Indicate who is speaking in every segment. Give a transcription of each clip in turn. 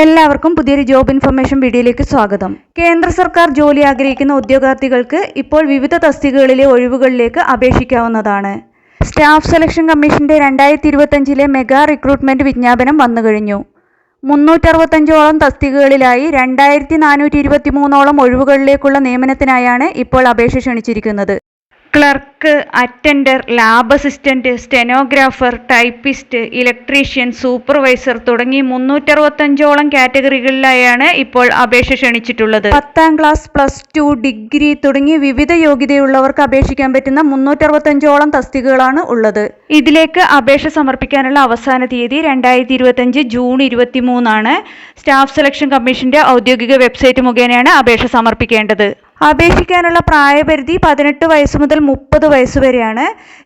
Speaker 1: എല്ലാവർക്കും പുതിയൊരു job information വീഡിയോയിലേക്ക് സ്വാഗതം. കേന്ദ്ര സർക്കാർ ജോലി ആഗ്രഹിക്കുന്ന ഉദ്യോഗാർത്ഥികൾക്ക് ഇപ്പോൾ വിവിധ തസ്തികകളിലെ ഒഴിവുകളിലേക്ക് അപേക്ഷിക്കാവുന്നതാണ്. സ്റ്റാഫ് സെലക്ഷൻ കമ്മീഷന്റെ രണ്ടായിരത്തി ഇരുപത്തഞ്ചിലെ മെഗാ റിക്രൂട്ട്മെന്റ് വിജ്ഞാപനം വന്നു കഴിഞ്ഞു മുന്നൂറ്ററുപത്തഞ്ചോളം തസ്തികകളിലായി രണ്ടായിരത്തി നാനൂറ്റി ഇരുപത്തി മൂന്നോളം ഒഴിവുകളിലേക്കുള്ള നിയമനത്തിനായാണ് ഇപ്പോൾ അപേക്ഷ ക്ഷണിച്ചിരിക്കുന്നത്. Clerk attender lab assistant stenographer typist electrician supervisor തുടങ്ങി മുന്നൂറ്ററുപത്തഞ്ചോളം കാറ്റഗറികളിലായാണ് ഇപ്പോൾ അപേക്ഷ ക്ഷണിച്ചിട്ടുള്ളത്. പത്താം ക്ലാസ് പ്ലസ് ടു ഡിഗ്രി തുടങ്ങി വിവിധ യോഗ്യതയുള്ളവർക്ക് അപേക്ഷിക്കാൻ പറ്റുന്ന മുന്നൂറ്ററുപത്തഞ്ചോളം തസ്തികകളാണ് ഉള്ളത്. ഇതിലേക്ക് അപേക്ഷ സമർപ്പിക്കാനുള്ള അവസാന തീയതി രണ്ടായിരത്തി ഇരുപത്തഞ്ച് ജൂൺ ഇരുപത്തി മൂന്നാണ് സ്റ്റാഫ് സെലക്ഷൻ കമ്മീഷന്റെ ഔദ്യോഗിക വെബ്സൈറ്റ് മുഖേനയാണ് അപേക്ഷ സമർപ്പിക്കേണ്ടത്. അപേക്ഷിക്കാനുള്ള പ്രായപരിധി പതിനെട്ട് വയസ്സ് മുതൽ മുപ്പത് വയസ്സ് വരെയാണ്.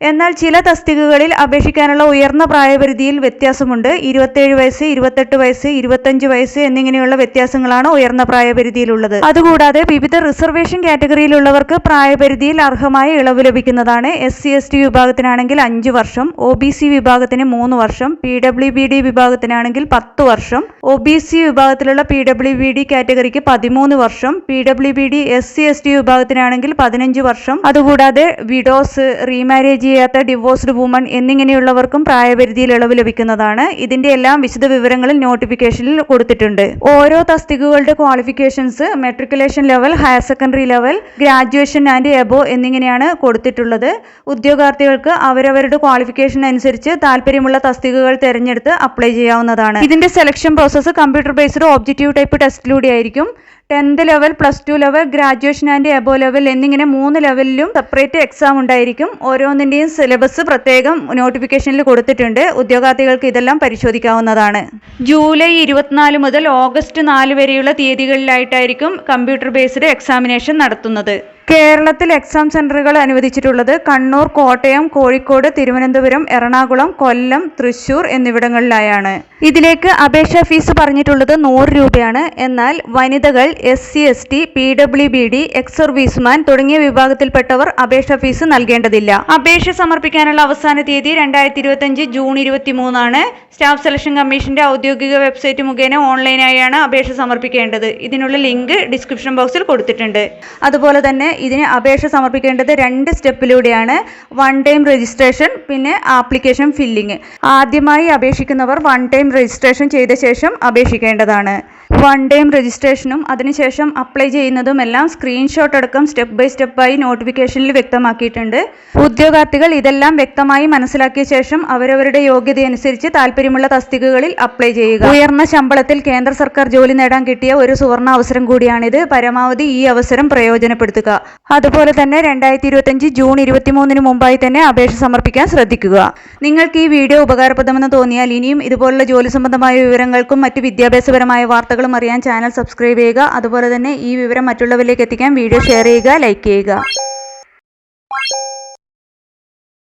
Speaker 1: എന്നാൽ ചില തസ്തികകളിൽ അപേക്ഷിക്കാനുള്ള ഉയർന്ന പ്രായപരിധിയിൽ വ്യത്യാസമുണ്ട്. ഇരുപത്തേഴ് വയസ്സ് ഇരുപത്തെട്ട് വയസ്സ് ഇരുപത്തഞ്ച് വയസ്സ് എന്നിങ്ങനെയുള്ള വ്യത്യാസങ്ങളാണ് ഉയർന്ന പ്രായപരിധിയിലുള്ളത്. അതുകൂടാതെ വിവിധ റിസർവേഷൻ കാറ്റഗറിയിലുള്ളവർക്ക് പ്രായപരിധിയിൽ അർഹമായ ഇളവ് ലഭിക്കുന്നതാണ്. എസ് സി എസ് ടി വിഭാഗത്തിനാണെങ്കിൽ അഞ്ച് വർഷം ഒ ബി സി വിഭാഗത്തിന് മൂന്ന് വർഷം പി ഡബ്ല്യു ബി ഡി വിഭാഗത്തിനാണെങ്കിൽ പത്ത് വർഷം ഒ ബി സി വിഭാഗത്തിലുള്ള പി ഡബ്ല്യു ബി ഡി കാറ്റഗറിക്ക് പതിമൂന്ന് വർഷം P W B D S C S T വിഭാഗത്തിനാണെങ്കിൽ പതിനഞ്ച് വർഷം. അതുകൂടാതെ വിഡോസ് റീമാരേജ് ചെയ്യാത്ത ഡിവോഴ്സ്ഡ് വുമൺ എന്നിങ്ങനെയുള്ളവർക്കും പ്രായപരിധിയിൽ ഇളവ് ലഭിക്കുന്നതാണ്. ഇതിന്റെ എല്ലാം വിശദ വിവരങ്ങളിൽ നോട്ടിഫിക്കേഷനിൽ കൊടുത്തിട്ടുണ്ട്. ഓരോ തസ്തികകളുടെ qualifications matriculation level higher secondary level graduation and above എന്നിങ്ങനെയാണ് കൊടുത്തിട്ടുള്ളത്. ഉദ്യോഗാർത്ഥികൾക്ക് അവരവരുടെ ക്വാളിഫിക്കേഷൻ അനുസരിച്ച് താല്പര്യമുള്ള തസ്തികകൾ തിരഞ്ഞെടുത്ത് അപ്ലൈ ചെയ്യാവുന്നതാണ്. ഇതിന്റെ selection process computer based objective type ടെസ്റ്റിലൂടെ ആയിരിക്കും tenth level plus two level graduation and above level എന്നിങ്ങനെ മൂന്ന് ലെവലിലും സെപ്പറേറ്റ് എക്സാം ഉണ്ടായിരിക്കും. ഓരോന്നിന്റെയും സിലബസ് പ്രത്യേകം നോട്ടിഫിക്കേഷനിൽ കൊടുത്തിട്ടുണ്ട്. ഉദ്യോഗാർത്ഥികൾക്ക് ഇതെല്ലാം പരിശോധിക്കാവുന്നതാണ്. ജൂലൈ ഇരുപത്തിനാല് മുതൽ ഓഗസ്റ്റ് നാല് വരെയുള്ള തീയതികളിലായിട്ടായിരിക്കും കമ്പ്യൂട്ടർ ബേസ്ഡ് എക്സാമിനേഷൻ നടത്തുന്നത്. കേരളത്തിൽ എക്സാം സെന്ററുകൾ അനുവദിച്ചിട്ടുള്ളത് കണ്ണൂർ കോട്ടയം കോഴിക്കോട് തിരുവനന്തപുരം എറണാകുളം കൊല്ലം തൃശൂർ എന്നിവിടങ്ങളിലായാണ്. ഇതിലേക്ക് അപേക്ഷാ ഫീസ് പറഞ്ഞിട്ടുള്ളത് നൂറ് രൂപയാണ്. എന്നാൽ വനിതകൾ S C S T P W B D ex serviceman തുടങ്ങിയ വിഭാഗത്തിൽപ്പെട്ടവർ അപേക്ഷാ ഫീസ് നൽകേണ്ടതില്ല. അപേക്ഷ സമർപ്പിക്കാനുള്ള അവസാന തീയതി രണ്ടായിരത്തി ഇരുപത്തഞ്ച് ജൂൺ ഇരുപത്തി മൂന്നാണ് സ്റ്റാഫ് സെലക്ഷൻ കമ്മീഷന്റെ ഔദ്യോഗിക വെബ്സൈറ്റ് മുഖേന ഓൺലൈനായാണ് അപേക്ഷ സമർപ്പിക്കേണ്ടത്. ഇതിനുള്ള ലിങ്ക് ഡിസ്ക്രിപ്ഷൻ ബോക്സിൽ കൊടുത്തിട്ടുണ്ട്. അതുപോലെ തന്നെ ഇതിന് അപേക്ഷ സമർപ്പിക്കേണ്ടത് രണ്ട് സ്റ്റെപ്പിലൂടെയാണ്. വൺ ടൈം രജിസ്ട്രേഷൻ പിന്നെ ആപ്ലിക്കേഷൻ ഫില്ലിംഗ് ആദ്യമായി അപേക്ഷിക്കുന്നവർ വൺ ടൈം രജിസ്ട്രേഷൻ ചെയ്ത ശേഷം അപേക്ഷിക്കേണ്ടതാണ്. വൺ ടൈം രജിസ്ട്രേഷനും അതിനുശേഷം അപ്ലൈ ചെയ്യുന്നതും എല്ലാം സ്ക്രീൻഷോട്ട് അടക്കം സ്റ്റെപ്പ് ബൈ സ്റ്റെപ്പായി നോട്ടിഫിക്കേഷനിൽ വ്യക്തമാക്കിയിട്ടുണ്ട്. ഉദ്യോഗാർത്ഥികൾ ഇതെല്ലാം വ്യക്തമായി മനസ്സിലാക്കിയ ശേഷം അവരവരുടെ യോഗ്യതയനുസരിച്ച് താല്പര്യമുള്ള തസ്തികകളിൽ അപ്ലൈ ചെയ്യുക. ഉയർന്ന ശമ്പളത്തിൽ കേന്ദ്ര സർക്കാർ ജോലി നേടാൻ കിട്ടിയ ഒരു സുവർണ അവസരം കൂടിയാണിത്. പരമാവധി ഈ അവസരം പ്രയോജനപ്പെടുത്തുക. അതുപോലെ തന്നെ രണ്ടായിരത്തി ഇരുപത്തഞ്ച് ജൂൺ ഇരുപത്തിമൂന്നിന് മുമ്പായി തന്നെ അപേക്ഷ സമർപ്പിക്കാൻ ശ്രദ്ധിക്കുക. നിങ്ങൾക്ക് ഈ വീഡിയോ ഉപകാരപ്രദമെന്ന് തോന്നിയാൽ ഇനിയും ഇതുപോലുള്ള ജോലി സംബന്ധമായ വിവരങ്ങൾക്കും മറ്റ് വിദ്യാഭ്യാസപരമായ വാർത്തകളും അറിയാൻ ചാനൽ സബ്സ്ക്രൈബ് ചെയ്യുക. അതുപോലെ തന്നെ ഈ വിവരം മറ്റുള്ളവരിലേക്ക് എത്തിക്കാൻ വീഡിയോ ഷെയർ ചെയ്യുക ലൈക്ക് ചെയ്യുക.